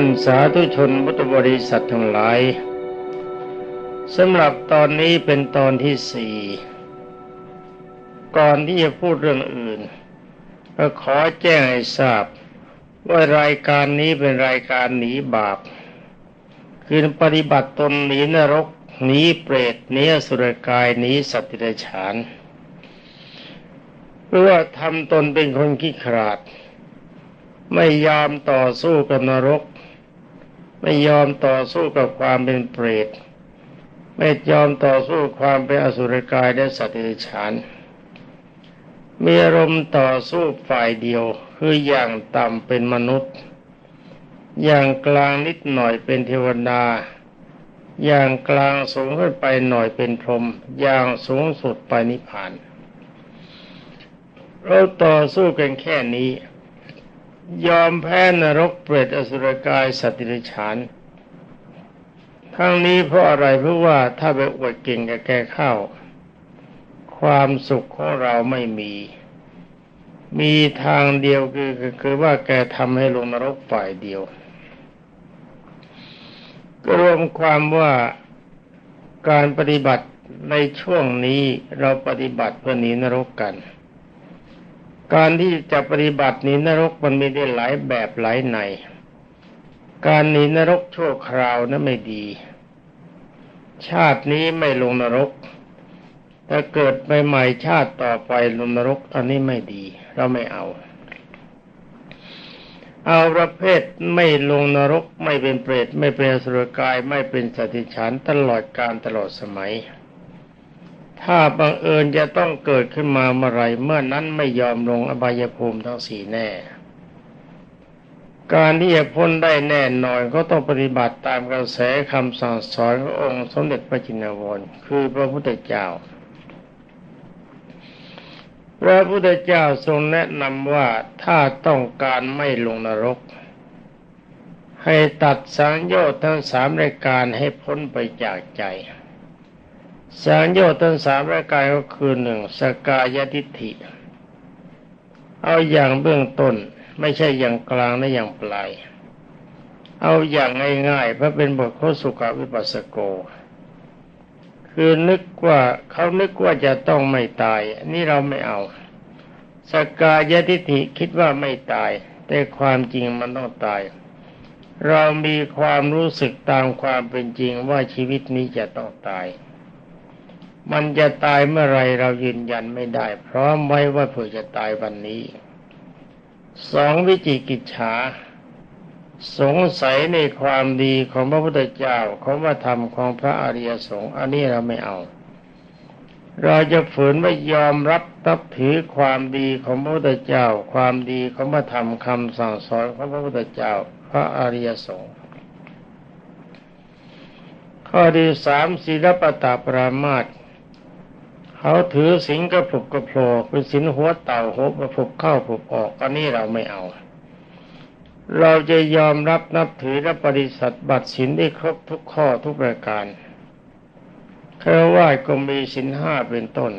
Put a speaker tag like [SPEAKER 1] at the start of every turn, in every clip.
[SPEAKER 1] านสาธุชนพุทธบริษัททั้งหลายสำหรับตอนนี้เป็นตอนที่สี่ก่อนที่จะพูดเรื่องอื่นก็ขอแจ้งให้ทราบ ว่ารายการนี้เป็นรายการหนีบาป คือปฏิบัติตนหนีนรกหนีเปรตหนีอสุรกายหนีสัตว์เดรัจฉานเพื่อทำตนเป็นคนขี้ขลาด ไม่ยอมต่อสู้กับนรก ไม่ยอมต่อสู้กับความเป็นเปรต ไม่ยอมต่อสู้ความเป็นอสุรกายและสัตว์เดรัจฉานมีอารมณ์ต่อสู้ฝ่ายเดียวคืออย่างต่ำเป็นมนุษย์ อย่างกลางนิดหน่อยเป็นเทวดา อย่างกลางสูงขึ้นไปหน่อยเป็นพรหมอย่างสูงสุดไปนิพพาน เราต่อสู้กันแค่นี้ ยอมแพ้นรกเปรตอสุรกายสัตว์ดรัจฉาน ทั้งนี้เพราะอะไรเพราะว่าถ้าไปอวดเก่งกับแกเข้า ความสุขของเราไม่มี มีทางเดียวคือคือว่าแกทำให้ลงนรกฝ่ายเดียว ก็รวมความว่าการปฏิบัติในช่วงนี้เราปฏิบัติเพื่อหนีนรกกัน การที่จะปฏิบัติหนีนรกมันมีได้หลายแบบหลายใน การหนีนรกชั่วคราวนั้นไม่ดี ชาตินี้ไม่ลงนรกถ้าเกิดใหม่ๆชาติต่อไปลงนรกอันนี้ไม่ดี เราไม่เอา เอาประเภทไม่ลงนรกไม่เป็นเปรต ไม่เป็นสุรกายไม่เป็นสติฉันตลอดการตลอดสมัย ถ้าบังเอิญจะต้องเกิดขึ้นมาเมื่อไรเมื่อนั้นไม่ยอมลงอบายภูมิทั้งสี่แน่ การที่จะพ้นได้แน่นอนก็ต้องปฏิบัติตามกระแสคำสั่งสอนขององค์สมเด็จพระจินวรคือพระพุทธเจ้าพระพุทธเจ้าทรงแนะนำว่าถ้าต้องการไม่ลงนรก ให้ตัดสังโยชน์ทั้งสามรายการให้พ้นไปจากใจ สังโยชน์ทั้งสามรายการก็คือหนึ่งสกายทิฏฐิ เอาอย่างเบื้องต้นไม่ใช่อย่างกลางและอย่างปลาย เอาอย่างง่ายๆเพราะเป็นบทโคสุกาวิปัสสโก คือนึกว่าเขานึกว่าจะต้องไม่ตาย นี่เราไม่เอา สกายทิฏฐิคิดว่าไม่ตาย แต่ความจริงมันต้องตาย เรามีความรู้สึกตามความเป็นจริงว่าชีวิตนี้จะต้องตาย มันจะตายเมื่อไรเรายืนยันไม่ได้ พร้อมไว้ว่าเผื่อจะตายวันนี้สองวิจิกิจฉา สงสัยในความดีของพระพุทธเจ้าของพระธรรมของพระอริยสงฆ์อันนี้เราไม่เอา เราจะฝืนไม่ยอมรับตับถือความดีของพระพุทธเจ้า ความดีของพระธรรมคำสั่งสอนของพระพุทธเจ้า พระอริยสงฆ์ข้อที่สามศีลปตาปรามาต เขาถือสิงกระผุกกระโผล่เป็นสินหัวเต่าหัวกระผุกเข้าผุกออกอันนี้เราไม่เอา เราจะยอมรับนับถือและปฏิสัตบัตรสินได้ครบทุกข้อทุกประการเครว่าก็มีสินห้าเป็นต้น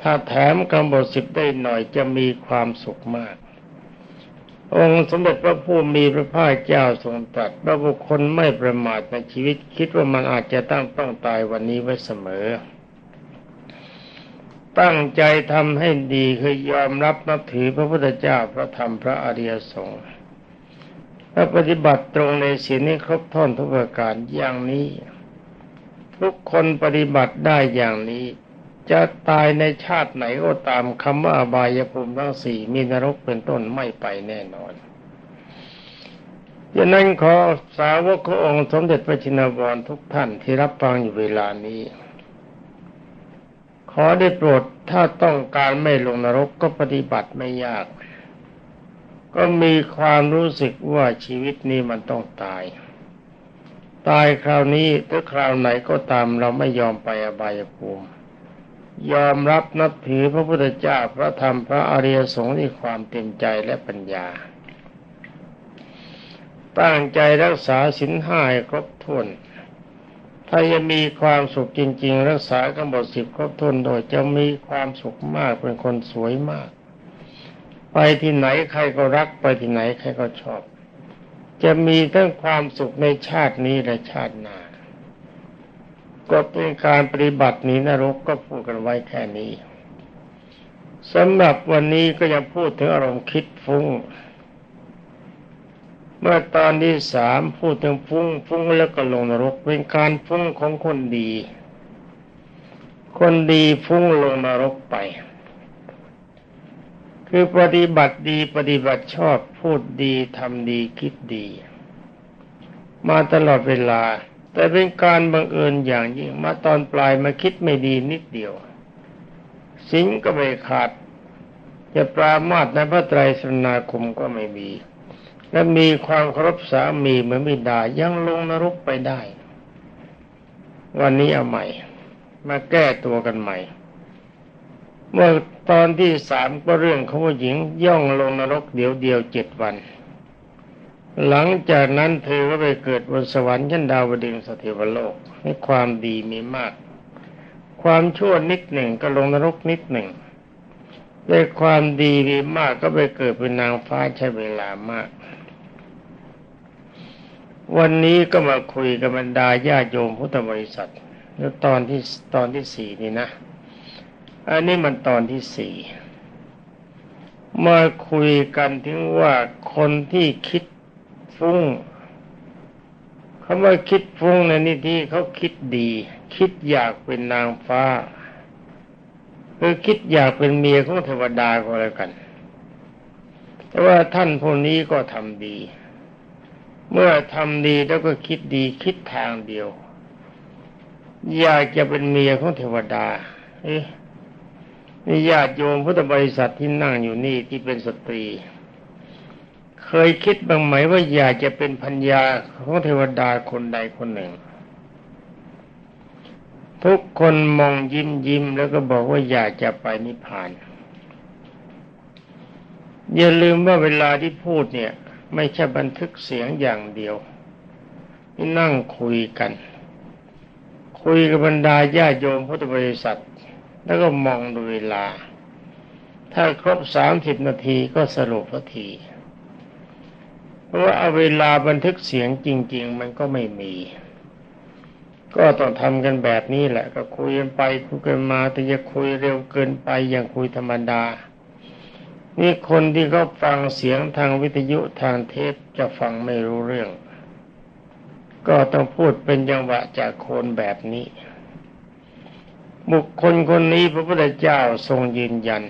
[SPEAKER 1] ถ้าแถมกำบทสิบได้หน่อยจะมีความสุขมาก องค์สมเด็จพระผู้มีพระภาคเจ้าทรงตรัสว่าบุคคลไม่ประมาทในชีวิตคิดว่ามันอาจจะตั้งต้องตายวันนี้ไว้เสมอ ตั้งใจทำให้ดีคือยอมรับนับถือพระพุทธเจ้าพระธรรมพระอริยสงฆ์และปฏิบัติตรงในศีลนี้ครบถ้วนทุกประการอย่างนี้ ทุกคนปฏิบัติได้อย่างนี้ จะตายในชาติไหนก็ตามคำว่าอบายภูมิทั้งสี่มีนรกเป็นต้นไม่ไปแน่นอนดังนั้นขอสาวกขององค์สมเด็จพระจินวรทุกท่านที่รับฟังอยู่เวลานี้ ขอได้โปรดถ้าต้องการไม่ลงนรกก็ปฏิบัติไม่ยาก ก็มีความรู้สึกว่าชีวิตนี้มันต้องตาย ตายคราวนี้หรือคราวไหนก็ตามเราไม่ยอมไปอบายภูมิยอมรับนับถือพระพุทธเจ้าพระธรรมพระอริยสงฆ์ด้วยความเต็มใจและปัญญา ตั้งใจรักษาศีลห้าให้ครบถ้วน ถ้ายังมีความสุขจริง ๆ รักษากำหนดสิบครบถ้วนโดยจะมีความสุขมากเป็นคนสวยมาก ไปที่ไหนใครก็รักไปที่ไหนใครก็ชอบ จะมีทั้งความสุขในชาตินี้และชาติหน้าก็เป็นการปฏิบัติหนีนรกก็พูดกันไว้แค่นี้สำหรับวันนี้ก็ยังพูดถึงอารมณ์คิดฟุ้ง เมื่อตอนที่สามพูดถึงฟุ้งฟุ้งแล้วก็ลงนรกเป็นการฟุ้งของคนดี คนดีฟุ้งลงนรกไป คือปฏิบัติดีปฏิบัติชอบพูดดีทำดีคิดดี มาตลอดเวลา แต่เป็นการบังเอิญอย่างยิ่งมาตอนปลายมาคิดไม่ดีนิดเดียว สิงก็ไม่ขาดจะปรามาสในพระไตรสรณาคมก็ไม่มี และมีความเคารพสามีเหมือนบิดายังลงนรกไปได้ วันนี้เอาใหม่ มาแก้ตัวกันใหม่ เมื่อตอนที่สามก็เรื่องของผู้หญิงย่องลงนรกเดี๋ยวเดียวเจ็ดวัน หลังจากนั้นเธอก็ไปเกิดบนสวรรค์ชั้นดาวดึงสถิวโลกให้ความดีมีมาก ความชั่วนิดหนึ่งก็ลงนรกนิดหนึ่งได้ความดีมีมากก็ไปเกิดเป็นนางฟ้าใช้เวลามาก วันนี้ก็มาคุยกับบรรดาญาโยมพุทธบริษัทแล้วตอนที่ตอนที่สี่นี่นะ อันนี้มันตอนที่สี่มาคุยกันถึงว่าคนที่คิดฟุ้งคำว่าคิดฟุ้งในนี่ที่เขาคิดดี คิดอยากเป็นนางฟ้าคือคิดอยากเป็นเมียของเทวดาก็แล้วกัน แต่ว่าท่านพวกนี้ก็ทำดี เมื่อทำดีแล้วก็คิดดีคิดทางเดียว อยากจะเป็นเมียของเทวดา เอ๊ะนี่ญาติโยมพุทธบริษัทที่นั่งอยู่นี่ที่เป็นสตรี เคยคิดบ้างไหมว่าอยากจะเป็นพัญญาของเทวดาคนใดคนหนึ่ง ทุกคนมองยิ้มยิ้มแล้วก็บอกว่าอยากจะไปนิพพานอย่าลืมว่าเวลาที่พูดเนี่ย ไม่ใช่บันทึกเสียงอย่างเดียวนี่นั่งคุยกัน คุยกับบรรดาญาโยมพุทธบริษัท แล้วก็มองดูเวลา ถ้าครบสามสิบนาทีก็สรุปทันทีเพราะว่าเอาเวลาบันทึกเสียงจริง ๆ มันก็ไม่มี ก็ต้องทำกันแบบนี้แหละ ก็คุยกันไปคุยกันมาแต่จะคุยเร็วเกินไปอย่างคุยธรรมดา นี่คนที่เขาฟังเสียงทางวิทยุทางเทปจะฟังไม่รู้เรื่อง ก็ต้องพูดเป็นจังหวะจากคนแบบนี้ บุคคลคนนี้พระพุทธเจ้าทรงยืนยัน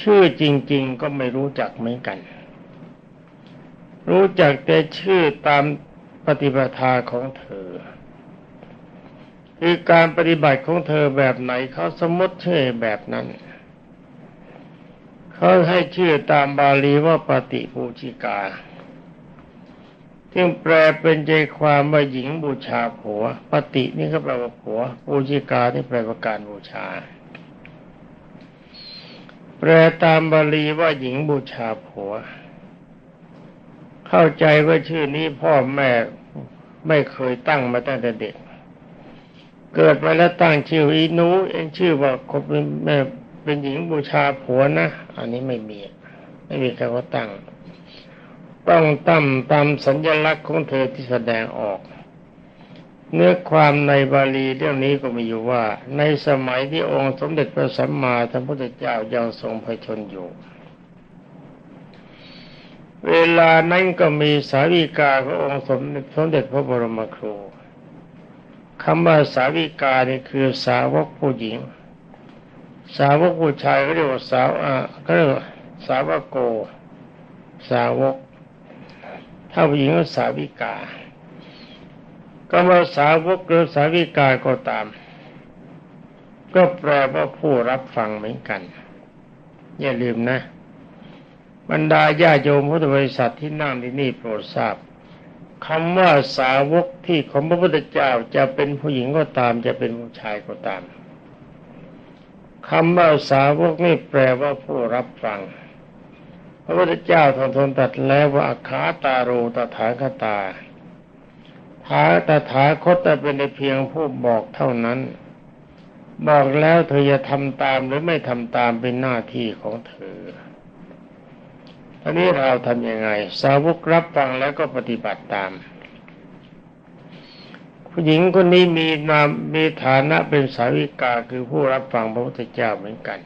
[SPEAKER 1] ชื่อจริง ๆ ก็ไม่รู้จักเหมือนกัน รู้จักแต่ชื่อตามปฏิปทาของเธอ คือการปฏิบัติของเธอแบบไหนเขาสมมติเชื่อแบบนั้น เขาให้ชื่อตามบาลีว่าปฏิปูชิกาซึ่งแปลเป็นใจความว่าหญิงบูชาผัว ปฏินี่ก็แปลว่าผัวปูชิกาที่แปลว่าการบูชา แปลตามบาลีว่าหญิงบูชาผัว เข้าใจว่าชื่อนี้พ่อแม่ไม่เคยตั้งมาตั้งแต่เด็ก เกิดมาแล้วตั้งชื่ออีนูเองชื่อว่าคนเป็นแม่ เป็นหญิงบูชาผัวนะ อันนี้ไม่มี ไม่มีใครเขาตั้ง ต้องตั้มตามสัญลักษณ์ของเธอที่แสดงออก เนื้อความในบาลีเรื่องนี้ก็มีอยู่ว่า ในสมัยที่องค์สมเด็จพระสัมมาสัมพุทธเจ้ายังทรงพระชนอยู่ เวลานั้นก็มีสาวิกาขององค์สมเด็จสมเด็จพระบรมครูคำว่าสาวิกานี่คือสาวกผู้หญิง สาวกผู้ชายก็เรียกว่าสาวอ่าก็เรียกว่าสาวกโก สาวก ถ้าผู้หญิงก็สาวิกา ก็ว่าสาวกหรือสาวิกาก็ตาม ก็แปลว่าผู้รับฟังเหมือนกัน อย่าลืมนะ บรรดาญาโยมพุทธบริษัทที่นั่งที่นี่โปรดทราบคำว่าสาวกที่ของพระพุทธเจ้าจะเป็นผู้หญิงก็ตาม จะเป็นผู้ชายก็ตาม คำว่าสาวกนี่แปลว่าผู้รับฟัง พระพุทธเจ้าทรงทนตัดแล้วว่าอาคาตาโรตถาคตาถาตถาคตแต่เป็นเพียงผู้บอกเท่านั้น บอกแล้วเธอจะทำตามหรือไม่ทำตามเป็นหน้าที่ของเธอถอันนี้เราทำยังไง สาวกรับฟังแล้วก็ปฏิบัติตาม ผู้หญิงคนนี้มีนามมีฐานะเป็นสาวิกาคือผู้รับฟังพระพุทธเจ้าเหมือนกัน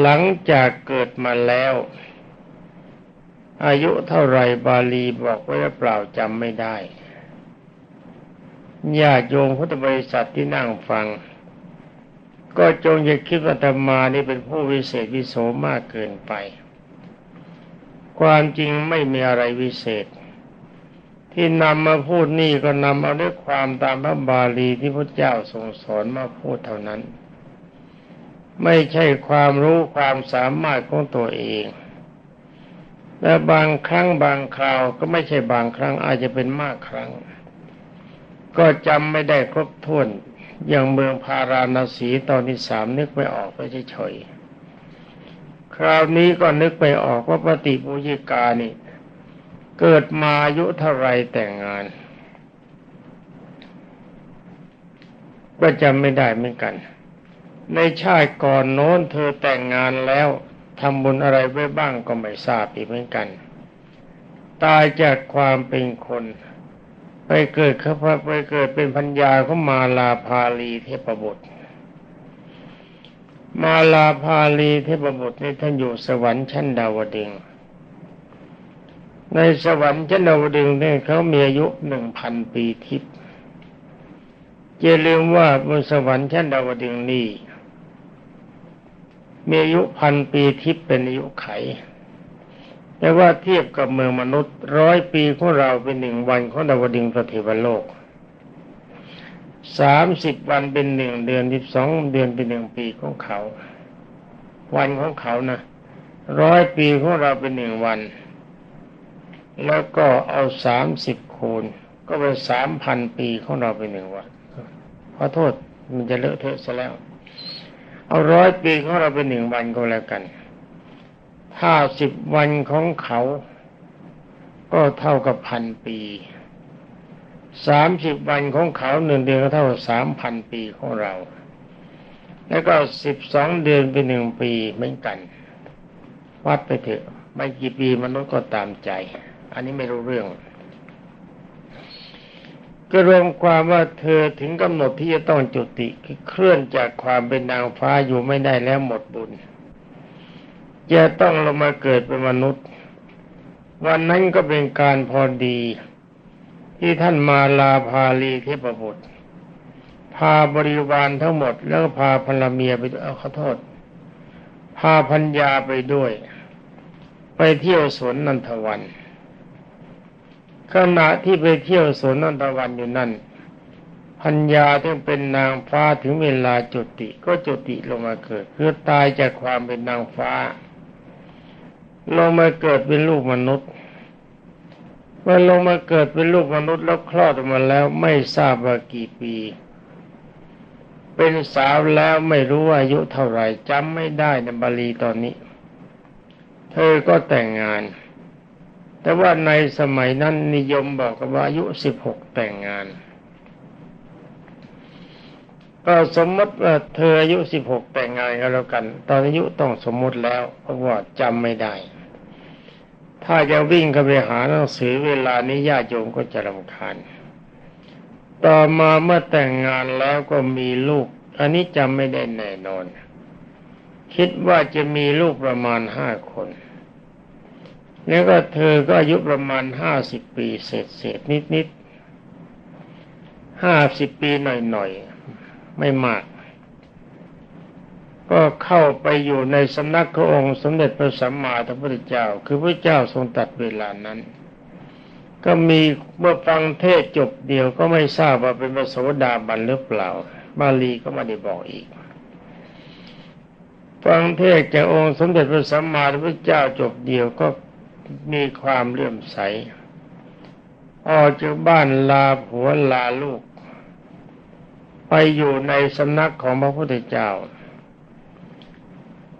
[SPEAKER 1] หลังจากเกิดมาแล้ว อายุเท่าไรบาลีบอกไว้หรือเปล่าจำไม่ได้ญาติโยมพุทธบริษัทที่นั่งฟัง ก็จงอย่าคิดว่าธรรมานี่เป็นผู้วิเศษวิโสมากเกินไป ความจริงไม่มีอะไรวิเศษ ที่นำมาพูดนี่ก็นำเอาด้วยความตามพระบาลีที่พระเจ้าทรงสอนมาพูดเท่านั้น ไม่ใช่ความรู้ความสามารถของตัวเอง และบางครั้งบางคราวก็ไม่ใช่บางครั้งอาจจะเป็นมากครั้ง ก็จำไม่ได้ครบถ้วนอย่างเมืองพาราณสีตอนที่สามนึกไม่ออกไปเฉยๆคราวนี้ก็นึกไปออกว่าปฏิปุญิกานี่ เกิดมาอายุเท่าไรแต่งงาน ก็จำไม่ได้เหมือนกัน ในชาติก่อนโน้นเธอแต่งงานแล้วทำบุญอะไรไว้บ้างก็ไม่ทราบอีกเหมือนกัน ตายจากความเป็นคน ไปเกิดเขาไปเกิดเป็นพัญญาเของมาลาภาลีเทพบุตร มาลาภาลีเทพบุตรนี่ท่านอยู่สวรรค์ชั้นดาวดึง ในสวรรค์ชั้นดาวดึงเนี่ยเขามีอายุหนึ่งพันปีทิพย์อย่าลืมว่าบนสวรรค์ชั้นดาวดึงนี่มีอายุพันปีทิพย์เป็นอายุไข แต่ว่าเทียบกับเมืองมนุษย์ร้อยปีของเราเป็นหนึ่งวันของดาวดึงสถิวโลกสามสิบวันเป็นหนึ่งเดือนสิบสองเดือนเป็นหนึ่งปีของเขา วันของเขานะร้อยปีของเราเป็นหนึ่งวัน แล้วก็เอาสามสิบคูณ ก็เป็นสามพันปีของเราเป็นหนึ่งวันขอโทษมันจะเลอะเทอะซะแล้ว เอาร้อยปีของเราเป็นหนึ่งวันก็แล้วกันห้าสิบวันของเขา ก็เท่ากับพันปีสามสิบวันของเขาหนึ่งเดือนก็เท่าสามพันปีของเรา แล้วก็สิบสองเดือนเป็นหนึ่งปีเหมือนกัน วัดไปเถอะ ไม่กี่ปีมนุษย์ก็ตามใจ อันนี้ไม่รู้เรื่อง ก็รวมความว่าเธอถึงกำหนดที่จะต้องจุติเคลื่อนจากความเป็นนางฟ้าอยู่ไม่ได้แล้วหมดบุญจะต้องลงมาเกิดเป็นมนุษย์ วันนั้นก็เป็นการพอดี ที่ท่านมาลาพาลีเทพบุตรพาบริวารทั้งหมด แล้วพาภรรเมียไปเอาขอโทษ พาพัญญาไปด้วย ไปเที่ยวสวนนันทวัน ขณะที่ไปเที่ยวสวนนันทวันอยู่นั่นพัญญาที่เป็นนางฟ้าถึงเวลาจุติ ก็จุติลงมาเกิดคือตายจากความเป็นนางฟ้าลงมาเกิดเป็นลูกมนุษย์เมื่อลงมาเกิดเป็นลูกมนุษย์แล้วคลอดออกมาแล้วไม่ทราบว่ากี่ปี เป็นสาวแล้วไม่รู้อายุเท่าไหร่จำไม่ได้ในบาลีตอนนี้ เธอก็แต่งงาน แต่ว่าในสมัยนั้นนิยมบอกกันว่าอายุสิบหกแต่งงาน ก็สมมติว่าเธออายุสิบหกแต่งงานกันแล้วกัน ตอนอายุต้องสมมติแล้วเพราะว่าจำไม่ได้ ถ้าจะวิ่งเข้าไปหาหนังสือเวลานี้ญาติโยมก็จะรำคาญต่อมาเมื่อแต่งงานแล้วก็มีลูก อันนี้จำไม่ได้แน่นอน คิดว่าจะมีลูกประมาณห้าคน แล้วก็เธอก็อายุประมาณห้าสิบปีเศษเศษนิดนิดห้าสิบปีหน่อยหน่อยไม่มาก ก็เข้าไปอยู่ในสำนักขององค์สมเด็จพระสัมมาสัมพุทธเจ้า คือพระเจ้าทรงตัดเวลานั้น ก็มีเมื่อฟังเทศจบเดียวก็ไม่ทราบว่าเป็นพระโสดาบันหรือเปล่า บาลีก็ไม่ได้บอกอีกฟังเทศจากองค์สมเด็จพระสัมมาสัมพุทธเจ้าจบเดียวก็ มีความเลื่อมใส ออกจากบ้านลาผัวลาลูก ไปอยู่ในสำนักของพระพุทธเจ้า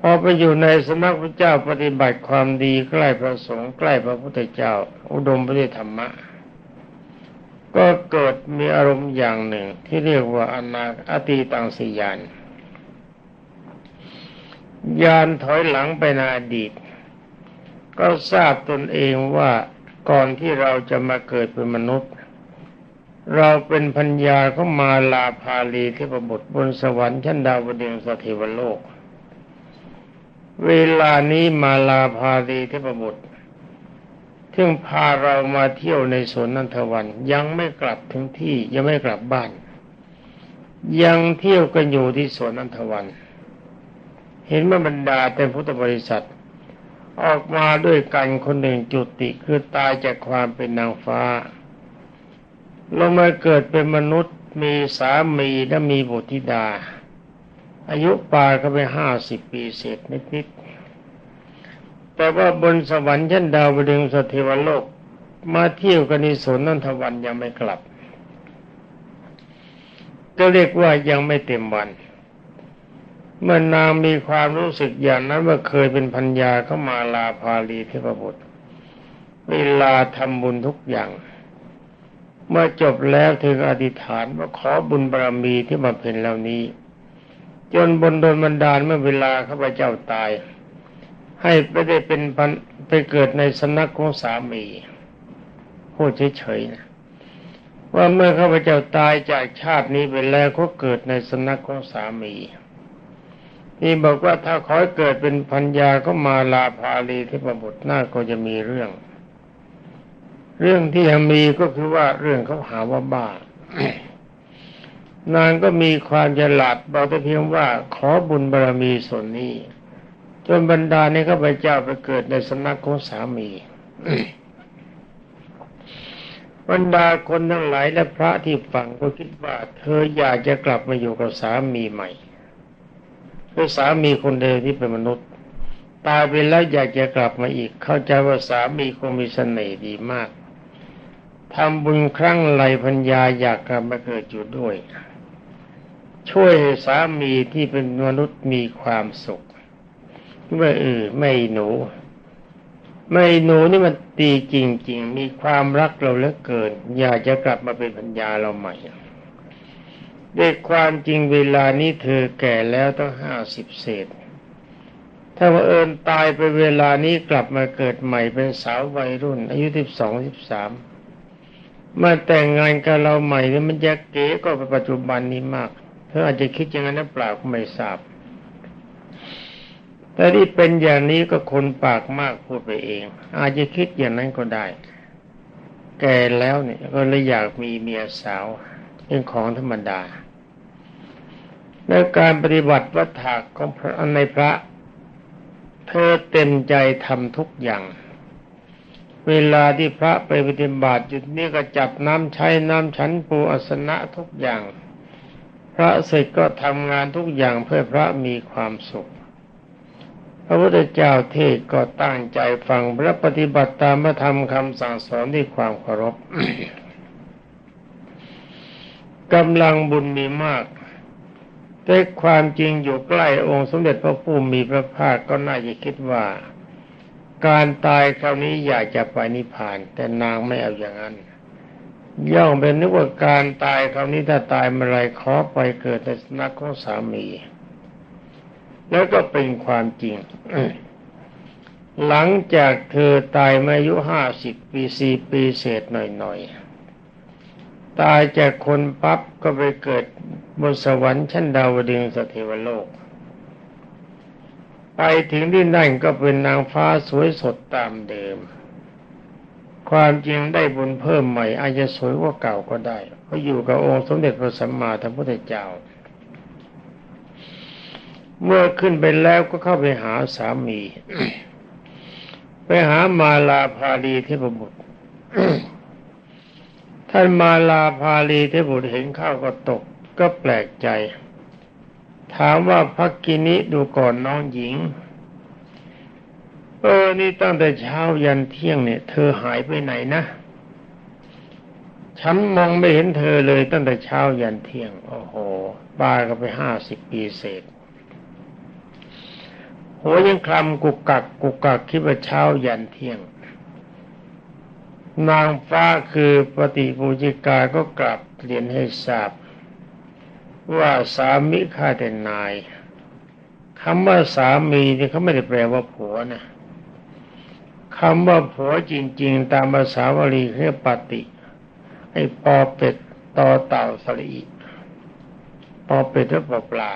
[SPEAKER 1] พอไปอยู่ในสำนักพระเจ้าปฏิบัติความดีใกล้พระสงฆ์ใกล้พระพุทธเจ้า อุดมไปด้วยธรรมะก็เกิดมีอารมณ์อย่างหนึ่งที่เรียกว่าอนาอตีตังสียานยานถอยหลังไปในอดีต ก็ทราบตนเองว่าก่อนที่เราจะมาเกิดเป็นมนุษย์ เราเป็นพัญญาของมาลาภาลีเทพบุตรบนสวรรค์ชั้นดาวดึงสถิวโลก เวลานี้มาลาภาลีเทพบุตรซึ่งพาเรามาเที่ยวในสวนนันทวัน ยังไม่กลับถึงที่ยังไม่กลับบ้าน ยังเที่ยวกันอยู่ที่สวนนันทวัน เห็นเมื่อบรรดาแต่พุทธบริษัท ออกมาด้วยกันคนหนึ่งจุติคือตายจากความเป็นนางฟ้าลงมาเกิดเป็นมนุษย์มีสามีและมีบุตรธิดา อายุป่าก็ไปห้าสิบปีเศษนิดๆแต่ว่าบนสวรรค์ชั้นดาวดึงสถิวโลก มาเที่ยวกันในสนนันทวันยังไม่กลับ ก็เรียกว่ายังไม่เต็มวัน เมื่อนางมีความรู้สึกอย่างนั้นว่าเคยเป็นพัญญาเข้ามาลาภาลีเทพบุตรเวลาทำบุญทุกอย่าง เมื่อจบแล้วถึงอธิษฐานว่าขอบุญบารมีที่มาเป็นเหล่านี้ จนบนโดนบันดาลเมื่อเวลาข้าพเจ้าตาย ให้ไปได้เป็นพันไปเกิดในสนักของสามีพูดเฉยๆนะว่าเมื่อข้าพเจ้าตายจากชาตินี้ไปแล้วก็เกิดในสนักของสามี นี่บอกว่าถ้าขอเกิดเป็นพัญญาก็มาลาภาลีที่ประบุตรน่าก็จะมีเรื่อง เรื่องที่ยังมีก็คือว่าเรื่องเขาหาว่าบ้านางก็มีความฉลาดบอกแต่เพียงว่าขอบุญบารรมีส่วนนี้ จนบรรดาในข้าพเจ้าไปเกิดในสำนักของสามีบรรดาคนทั้งหลายและพระที่ฟังก็คิดว่า เธออยากจะกลับมาอยู่กับสามีใหม่ คือสามีคนเดิมที่เป็นมนุษย์ ตายไปแล้วอยากจะกลับมาอีก เข้าใจว่าสามีคงมีเสน่ห์ดีมากทำบุญครั้งไรพัญญาอยากกลับมาเกิดอยู่ด้วย ช่วยให้สามีที่เป็นมนุษย์มีความสุขเมื่อเออไม่หนู ไม่หนูนี่มันตีจริง ๆ มีความรักเราเหลือเกิน อยากจะกลับมาเป็นพัญญาเราใหม่ ด้วยความจริงเวลานี้เธอแก่แล้วต้องห้าสิบเศษ ถ้าว่าเอิญตายไปเวลานี้กลับมาเกิดใหม่เป็นสาววัยรุ่น อายุสิบสองสิบสามมาแต่งงานกับเราใหม่นี่มันจะเก๋ก็ไปปัจจุบันนี้มาก เธออาจจะคิดอย่างนั้นหรือเปล่าก็ไม่ทราบ แต่ที่เป็นอย่างนี้ก็คนปากมากพูดไปเอง อาจจะคิดอย่างนั้นก็ได้ แก่แล้วเนี่ยก็เลยอยากมีเมียสาวเป็นของธรรมดา และการปฏิบัติวัฏฏะของพระในพระ เธอเต็มใจทำทุกอย่าง เวลาที่พระไปปฏิบัติจุดนี้ก็จับน้ำใช้น้ำฉันปูอาสนะทุกอย่าง พระเสร็จก็ทำงานทุกอย่างเพื่อพระมีความสุขพระพุทธเจ้าเทศก็ตั้งใจฟังและปฏิบัติตามพระธรรมคำสั่งสอนด้วยความเคารพกำลังบุญมีมาก แต่ความจริงอยู่ใกล้องค์สมเด็จพระผู้มีพระภาคก็น่าจะคิดว่า การตายคราวนี้อยากจะไปนิพพาน แต่นางไม่เอาอย่างนั้น ย่อมเป็นนึกว่าการตายคราวนี้ถ้าตายเมื่อไรขอไปเกิดในสนักของสามี แล้วก็เป็นความจริงหลังจากเธอตายมาอายุห้าสิบปีสี่ปีเศษหน่อยๆ ตายจากคนปั๊บก็ไปเกิดบนสวรรค์ชั้นดาวดึงสเทวโลก ไปถึงที่นั่นก็เป็นนางฟ้าสวยสดตามเดิม ความจริงได้บุญเพิ่มใหม่ อาจจะสวยกว่าเก่าก็ได้เพราะอยู่กับองค์สมเด็จพระสัมมาสัมพุทธเจ้า เมื่อขึ้นไปแล้วก็เข้าไปหาสามี ไปหามาลาภาลีเทพบุตร ท่านมาลาภาลีเทพบุตรเห็นข้าวก็ตก ก็แปลกใจ ถามว่าพักกินิดูก่อนน้องหญิง เออ นี่ตั้งแต่เช้ายันเที่ยงเนี่ย เธอหายไปไหนนะฉันมองไม่เห็นเธอเลยตั้งแต่เช้ายันเที่ยง โอ้โหปาก็ไปห้าสิบปีเศษหัวยังคลำกุกกักกุกกักคิดว่าเช้ายันเที่ยง นางฟ้าคือปฏิปูจิกาก็กลับเรียนให้ทราบ ว่าสามิข้าแต่นายคำว่าสามีนี่เขาไม่ได้แปลว่าผัวนะคคำว่าผัวจริง ๆ ตามภาษาวลีเรียกปฏิไอ้ปอเป็ดตอเต่าสลีปอเป็ดหรือปอปลา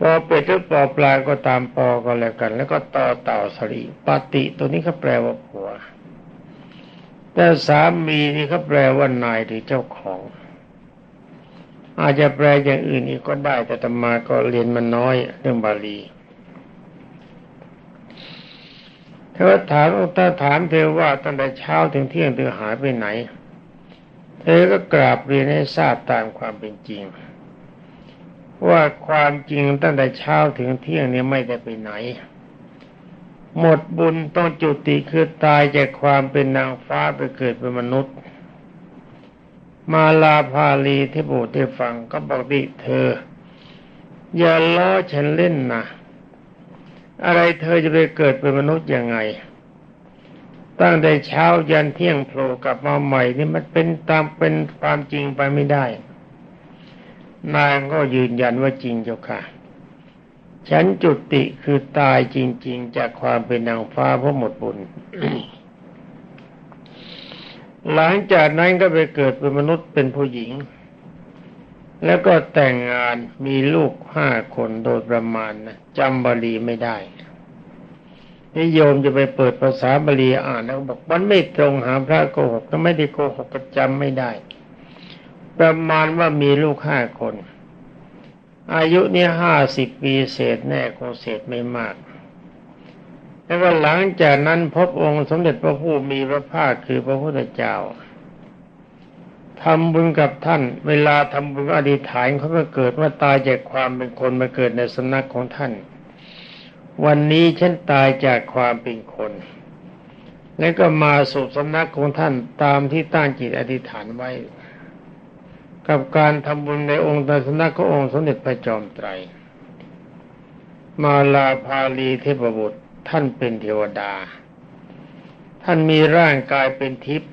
[SPEAKER 1] ปอเป็ดหรือปอปลาก็ตามปอก็แล้วกัน แล้วก็ตอเต่าสลีปฏิตัวนี้เขาแปลว่าผัว แต่สามีนี่เขาแปลว่านายหรือเจ้าของ อาจจะแปลอย่างอื่นอีกก็ได้ แต่ตมาก็เรียนมันน้อยเรื่องบาลีเธอถามถ้าถามเธอว่าตั้งแต่เช้าถึงเที่ยงเธอหายไปไหน เธอก็กราบเรียนให้ทราบตามความเป็นจริง ว่าความจริงตั้งแต่เช้าถึงเที่ยงนี้ไม่ได้ไปไหน หมดบุญต้องจุติคือตายจากความเป็นนางฟ้าไปเกิดเป็นมนุษย์ มาลาพาลีที่บูดที่ฟังก็บอกดิเธอ อย่าล้อฉันเล่นนะอะไรเธอจะไปเกิดเป็นมนุษย์ยังไง ตั้งแต่เช้ายันเที่ยงโผล่กลับมาใหม่นี่มันเป็นตามเป็นความจริงไปไม่ได้ นางก็ยืนยันว่าจริงเจ้าค่ะ ฉันจุติคือตายจริง ๆ จากความเป็นนางฟ้าเพราะหมดบุญ หลังจากนั้นก็ไปเกิดเป็นมนุษย์เป็นผู้หญิง แล้วก็แต่งงานมีลูกห้าคนโดยประมาณนะจำบาลีไม่ได้นิยมจะไปเปิดภาษาบาลีอ่านแล้วบอกมันไม่ตรงหาพระโกหกก็ไม่ได้โกหกก็จำไม่ได้ ประมาณว่ามีลูกห้าคน อายุเนี่ยห้าสิบปีเศษแน่คงเศษไม่มาก แล้วก็หลังจากนั้นพบองค์สมเด็จพระผู้มีพระภาคคือพระพุทธเจ้าทำบุญกับท่าน เวลาทำบุญอธิษฐานเขาก็เกิดว่าตายจากความเป็นคนมาเกิดในสำนักของท่าน วันนี้ฉันตายจากความเป็นคน แล้วก็มาสู่สำนักของท่านตามที่ตั้งจิตอธิษฐานไว้ กับการทำบุญในองค์ตสนักขององค์สมเด็จพระจอมไตร มาลาภาลีเทพบุตรท่านเป็นเทวดา ท่านมีร่างกายเป็นทิพย์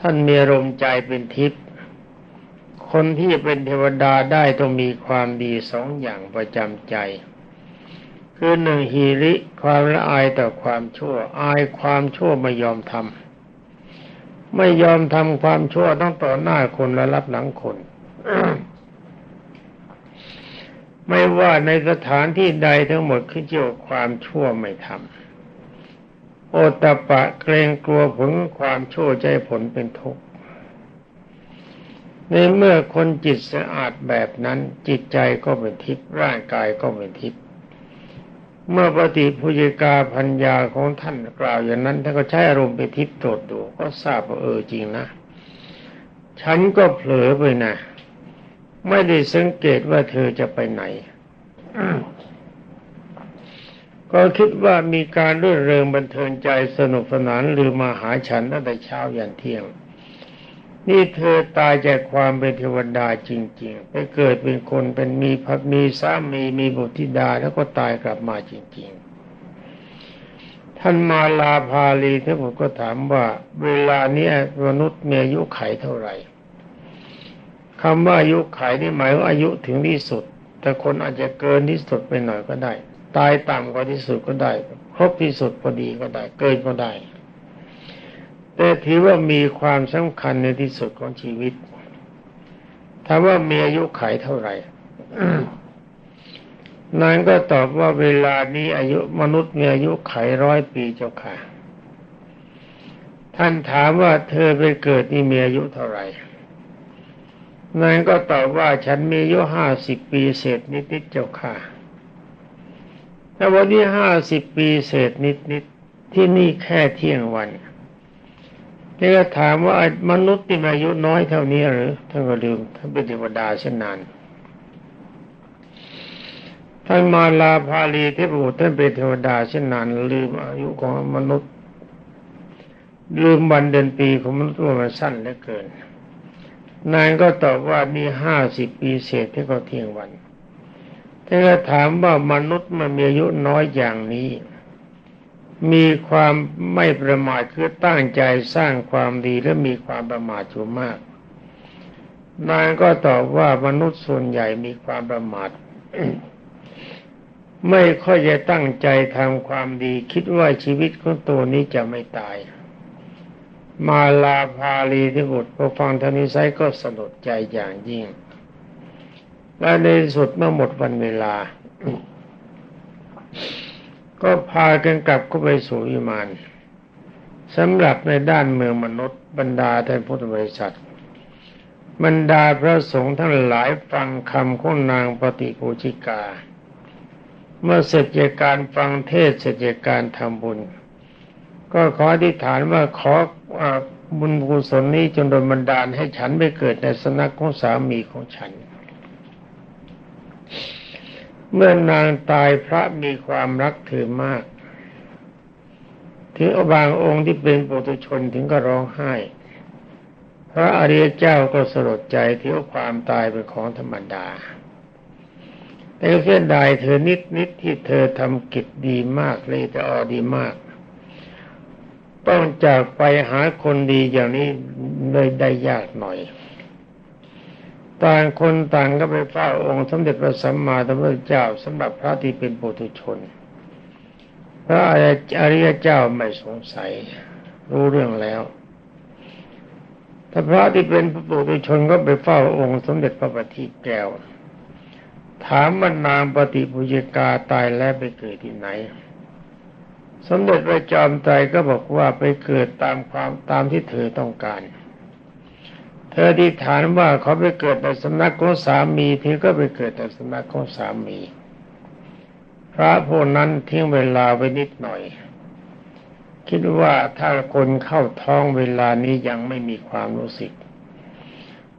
[SPEAKER 1] ท่านมีอารมใจเป็นทิพย์คนที่เป็นเทวดาได้ต้องมีความดีสองอย่างประจำใจ คือหนึ่งฮีริความละอายต่อความชั่ว อายความชั่วไม่ยอมทำ ไม่ยอมทำความชั่วต้องต่อหน้าคนและรับหลังคนไม่ว่าในสถานที่ใดทั้งหมดขึ้นเกี่ยวความชั่วไม่ทำโอตปะเกรงกลัวผลความชั่วใจผลเป็นทุกข์ในเมื่อคนจิตสะอาดแบบนั้นจิตใจก็เป็นทิพย์ร่างกายก็เป็นทิพย์ เมื่อปฏิพุจิกาพัญญาของท่านกล่าวอย่างนั้นท่านก็ใช้อารมณ์ไปทิพตรวจดูก็ทราบว่าเออจริงนะ ฉันก็เผลอไปนะ ไม่ได้สังเกตว่าเธอจะไปไหน ก็คิดว่ามีการรื่นเริงบันเทิงใจสนุกสนานหรือมาหาฉันตั้งแต่เช้ายันเที่ยง นี่เธอตายจากความเป็นเทวดาจริง ๆ ไปเกิดเป็นคนเป็นมีพักมีสามีมีบุตรธิดาแล้วก็ตายกลับมาจริง ๆ ท่านมาลาภาลีท่านผมก็ถามว่า เวลานี้มนุษย์มีอายุไขเท่าไหร่คำว่าอายุไขนี่หมายว่าอายุถึงที่สุด แต่คนอาจจะเกินที่สุดไปหน่อยก็ได้ ตายต่ำกว่าที่สุดก็ได้ ครบที่สุดพอดีก็ได้ เกินก็ได้ แต่ถือว่ามีความสำคัญในที่สุดของชีวิตถามว่ามีอายุไขเท่าไหร่นางก็ตอบว่าเวลานี้อายุมนุษย์มีอายุไขร้อยปีเจ้าค่ะ ท่านถามว่าเธอไปเกิดนี่มีอายุเท่าไหร่นางก็ตอบว่าฉันมีอายุห้าสิบปีเศษนิดๆเจ้าค่ะ แต่วันนี้ห้าสิบปีเศษนิดนิดที่นี่แค่เที่ยงวัน นี่ก็ถามว่ามนุษย์ที่อายุน้อยเท่านี้หรือท่านก็ลืมท่านเป็นเทวดาเช่นนานท่านมาลาภาลีเทพบุตรท่านเป็นเทวดาเช่นนานลืมอายุของมนุษย์ ลืมวันเดือนปีของมนุษย์ว่ามันสั้นเหลือเกิน นายก็ตอบว่านี่ห้าสิบปีเศษที่เขาเที่ยงวันถ้านก็ถามว่ามนุษย์มันมีอายุน้อยอย่างนี้ มีความไม่ประมาทคือตั้งใจสร้างความดีและมีความประมาทอยู่มาก นางก็ตอบว่ามนุษย์ส่วนใหญ่มีความประมาทไม่ค่อยจะตั้งใจทำความดี คิดว่าชีวิตของตัวนี้จะไม่ตาย มาลาภาลีที่บุตรพอฟังท่านิสัยก็สลดใจอย่างยิ่ง และในสุดเมื่อหมดวันเวลา ก็พากันกลับเข้าไปสู่วิมานสำหรับในด้านเมืองมนุษย์บรรดาท่านพุทธบริษัท บรรดาพระสงฆ์ทั้งหลายฟังคำของนางปฏิปูชิกา เมื่อเสร็จจากการฟังเทศเสร็จจากการทำบุญ ก็ขออธิษฐานว่าขอบุญกุศลนี้จงโดนบันดาลให้ฉันไปเกิดในสนักของสามีของฉัน เมื่อนางตายพระมีความรักเธอมากถึงบางองค์ที่เป็นปุถุชนถึงก็ร้องไห้ พระอริยเจ้าก็สลดใจที่ความตายเป็นของธรรมดา แต่เสียดายเธอนิดนิดที่เธอทำกิจดีมากเลยแต่ออดีมากต้องจากไปหาคนดีอย่างนี้เลยได้ยากหน่อย ต่างคนต่างก็ไปเฝ้าองค์สมเด็จพระสัมมาสัมพุทธเจ้าสำหรับพระที่เป็นปุถุชน พระอริยเจ้าไม่สงสัย รู้เรื่องแล้วถ้าพระที่เป็นพระปุถุชนก็ไปเฝ้าองค์สมเด็จพระบัณฑิตแก้ว ถามว่านางปฏิปุจกาตายแล้วไปเกิดที่ไหน สมเด็จพระจอมไตรก็บอกว่าไปเกิดตามความตามที่เธอต้องการ เธอที่ฐานว่าเขาไปเกิดในสำนักของสามีเธอก็ไปเกิดในสำนักของสามี พระพวกนั้นทิ้งเวลาไว้นิดหน่อย คิดว่าถ้าคนเข้าท้องเวลานี้ยังไม่มีความรู้สึก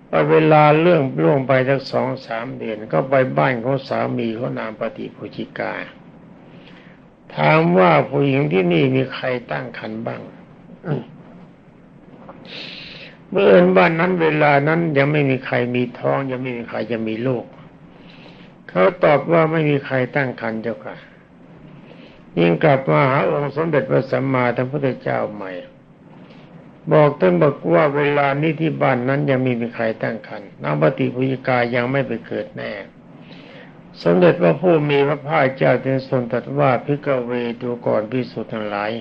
[SPEAKER 1] พอเวลาเรื่องล่วงไปสักสองสามเดือนก็ไปบ้านของสามีเขานามปฏิภูชิกา ถามว่าผู้หญิงที่นี่มีใครตั้งครรภ์บ้าง เมื่อเอินบ้านนั้นเวลานั้นยังไม่มีใครมีท้อง ยังไม่มีใครจะมีลูกเขาตอบว่าไม่มีใครตั้งครรภ์เจ้าค่ะ ยิ่งกลับมาหาองค์สมเด็จพระสัมมาสัมพุทธเจ้าใหม่ บอกท่านบอกว่าเวลานี้ที่บ้านนั้นยังไมีมีใครตั้งครรภ์นางปฏิพุยกายังไม่ไปเกิดแน่สมเด็จพระผู้มีพระภาคเจ้าจึงทรงตรัสว่าพิกเวดูก่อนพิสุทธิ์ทั้งหลาย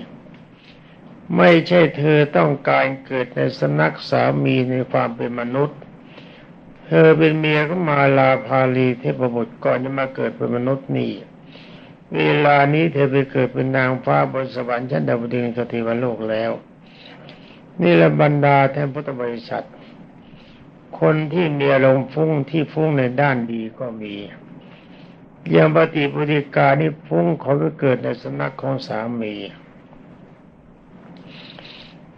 [SPEAKER 1] ไม่ใช่เธอต้องการเกิดในสนักสามีในความเป็นมนุษย์ เธอเป็นเมียของมาลาภาลีเทพบุตรก่อนจะมาเกิดเป็นมนุษย์นี่ เวลานี้เธอไปเกิดเป็นนางฟ้าบนสวรรค์ชั้นดาวดึงสติวันโลกแล้ว นี่ละบรรดาแทนพุทธบริษัท คนที่มีอารมณ์ฟุ้งที่ฟุ้งในด้านดีก็มีอย่างปฏิปฏิกานี่ฟุ้งเขาไปเกิดในสนักของสามี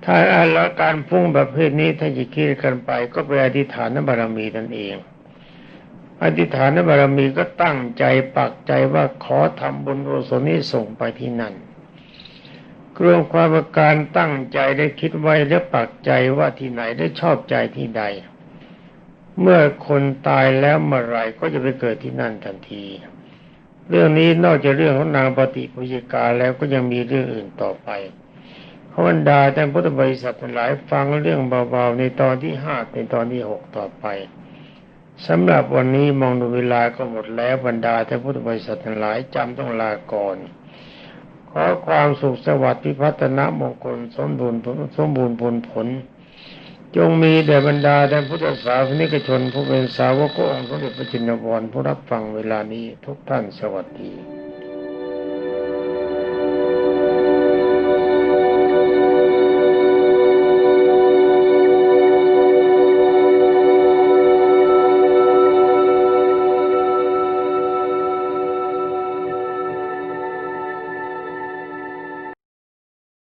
[SPEAKER 1] ถ้าอาการฟุ้งประเภทนี้ถ้าจะคิดกันไป ก็ไปอธิษฐานบารมีนั่นเอง อธิษฐานบารมีก็ตั้งใจปักใจว่าขอทำบุญกุศลนี้ส่งไปที่นั่นกรวมความประการตั้งใจได้คิดไว้และปักใจว่าที่ไหนได้ชอบใจที่ใด เมื่อคนตายแล้วเมื่อไรก็จะไปเกิดที่นั่นทันที เรื่องนี้นอกจากเรื่องของนางปฏิปุจิกาแล้วก็ยังมีเรื่องอื่นต่อไป ขบรรดาแต่พุทธบริษัทหลายฟังเรื่องเบาๆ ในตอนที่ห้าในตอนที่หกต่อไปสำหรับวันนี้มองดูเวลาก็หมดแล้วบรรดาแท่านพุทธบริษัททั้งหลายจำต้องลาก่อน ขอความสุขสวัสดิ์พิพัฒนมงคลสมบูรณ์สมบูรณ์ผลผล จงมีแด่บรรดาแท่านพุทธศาสนิกชน ผู้เป็นสาวกองค์สมเด็จพระจินวรผู้รับฟังเวลานี้ทุกท่านสวัสดี